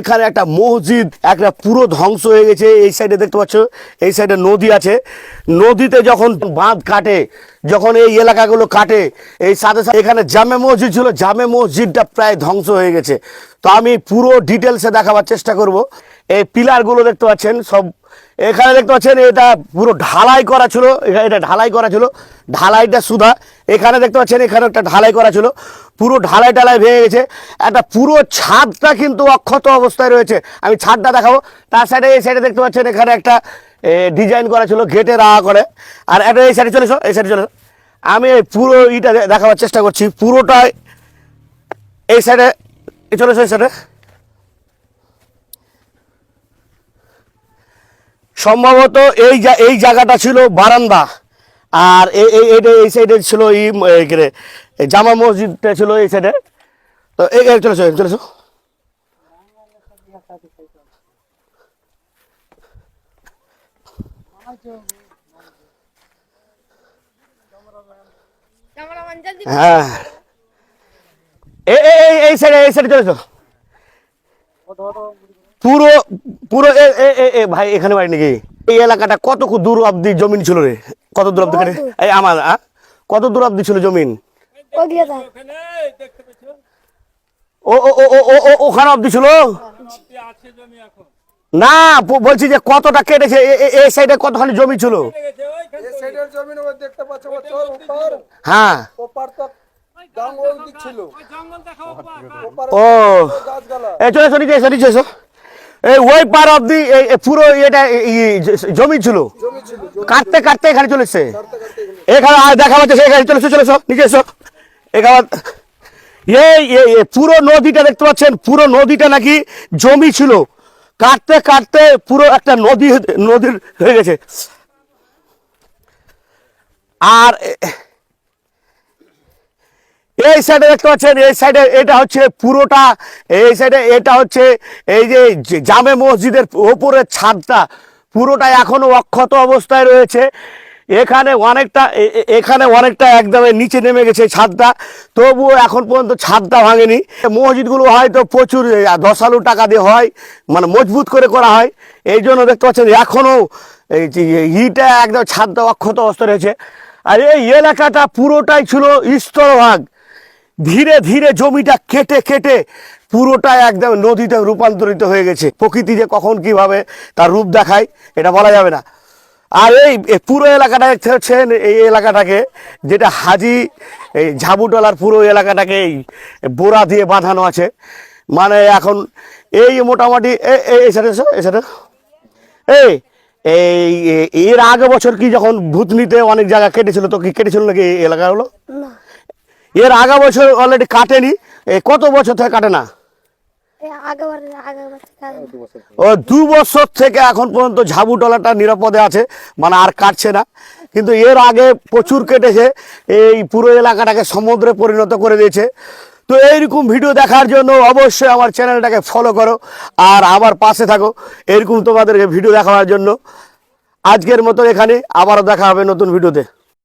এখানে একটা মসজিদ, একটা পুরো ধ্বংস হয়ে গেছে। এই সাইডে দেখতে পাচ্ছ, এই সাইডে নদী আছে। নদীতে যখন বাঁধ কাটে, যখন এই এলাকাগুলো কাটে, এই সাথে সাথে এখানে জামে মসজিদ ছিল। জামে মসজিদটা প্রায় ধ্বংস হয়ে গেছে। তো আমি পুরো ডিটেলসে দেখাবার চেষ্টা করব। এই পিলারগুলো দেখতে পাচ্ছেন, সব এখানে দেখতে পাচ্ছেন, এটা পুরো ঢালাই করা ছিল এটা ঢালাই করা ছিল, ঢালাইটা সুধা এখানে দেখতে পাচ্ছেন, এখানে একটা ঢালাই করা ছিল, পুরো ঢালাই ঢালাই ভেঙে গেছে। একটা পুরো ছাদটা কিন্তু অক্ষত অবস্থায় রয়েছে। আমি ছাদটা দেখাবো। তার সাইডে, এই সাইডে দেখতে পাচ্ছেন, এখানে একটা ডিজাইন করা ছিল, গেটে রাহা করে। আর একটা এই সাইডে চলেছো এই সাইডে চলেছো আমি পুরো ইটা দেখাবার চেষ্টা করছি, পুরোটাই এই সাইডে চলেছো এই সাইডে। সম্ভবত এই এই জায়গাটা ছিল বারান্দা। আর এই এই সাইডে ছিল এই জামা মসজিদটা ছিল এই সাইডে তো এই চলেছো চলেছো হ্যাঁ। এই সাইডে এই সাইডে চলেছো পুরো পুরো এ এ এ- এ ভাই এখানে বাড়ি নাকি? এই এলাকাটা কত দূর অব্দি জমিন ছিল রে? কত দূর অব্দি এই আমার কত দূর অব্দি ছিল জমিন? ও ও ও ও- ও ও- ওখানে অব্দি ছিল? না বলছি যে কতটা কেটেছে? এই সাইডে কতখানি জমি ছিল? হ্যাঁ। জঙ্গল ছিল? ও চলে এই ওই পার এই পুরো এটা জমি ছিল। কাটতে কাটতে এখানে চলেছে কাটতে কাটতে এখানে আর দেখা পাচ্ছে এখানে চলে এসো চলে এসো নিচে এসো। এখানে এই পুরো নদীটা দেখতে পাচ্ছেন পুরো নদীটা নাকি জমি ছিল। কাটতে কাটতে পুরো একটা নদী নদীর হয়ে গেছে। আর এ- এই সাইডে দেখতে পাচ্ছেন এই সাইডে এটা হচ্ছে পুরোটা এই সাইডে এটা হচ্ছে এই যে জামে মসজিদের ওপরের ছাদটা পুরোটা এখনও অক্ষত অবস্থায় রয়েছে। এখানে অনেকটা এখানে অনেকটা একদম নিচে নেমে গেছে ছাদটা তবুও এখন পর্যন্ত ছাদটা ভাঙেনি। মসজিদগুলো হয়তো প্রচুর এ, দশ আলু টাকা দিয়ে হয় মানে মজবুত করে করা হয়। এই জন্য দেখতে পাচ্ছেন এখনও ইটা একদম ছাদটা অক্ষত অবস্থায় রয়েছে। আর এই এলাকাটা পুরোটাই ছিল স্থলভাগ। ধীরে ধীরে জমিটা কেটে কেটে পুরোটা একদম নদীতে রূপান্তরিত হয়ে গেছে। প্রকৃতি যে কখন কীভাবে তার রূপ দেখায়, এটা বলা যাবে না। আর এই পুরো এলাকাটা দেখতে হচ্ছেন এই এলাকাটাকে, যেটা হাজি, এই ঝাবুটলার পুরো এলাকাটাকে এই বোরা দিয়ে বাঁধানো আছে। মানে এখন এই মোটামুটি এই সাথে এই এই এই এর আগে বছর কি যখন ভূতনিতে অনেক জায়গা কেটেছিল, তো কি কেটেছিল নাকি এলাকাগুলো? না। এর আগা বছর অলরেডি কাটেনি। কত বছর থেকে কাটে না? ও দু বছর থেকে এখন পর্যন্ত ঝাবু ঝাবুটলাটা নিরাপদে আছে মানে আর কাটছে না। কিন্তু এর আগে প্রচুর কেটেছে এই পুরো এলাকাটাকে সমুদ্রে পরিণত করে দিয়েছে। তো এইরকম ভিডিও দেখার জন্য অবশ্যই আমার চ্যানেলটাকে ফলো করো আর আমার পাশে থাকো। এরকম তোমাদেরকে ভিডিও দেখাবার জন্য। আজকের মতো এখানে আবারও দেখা হবে নতুন ভিডিওতে।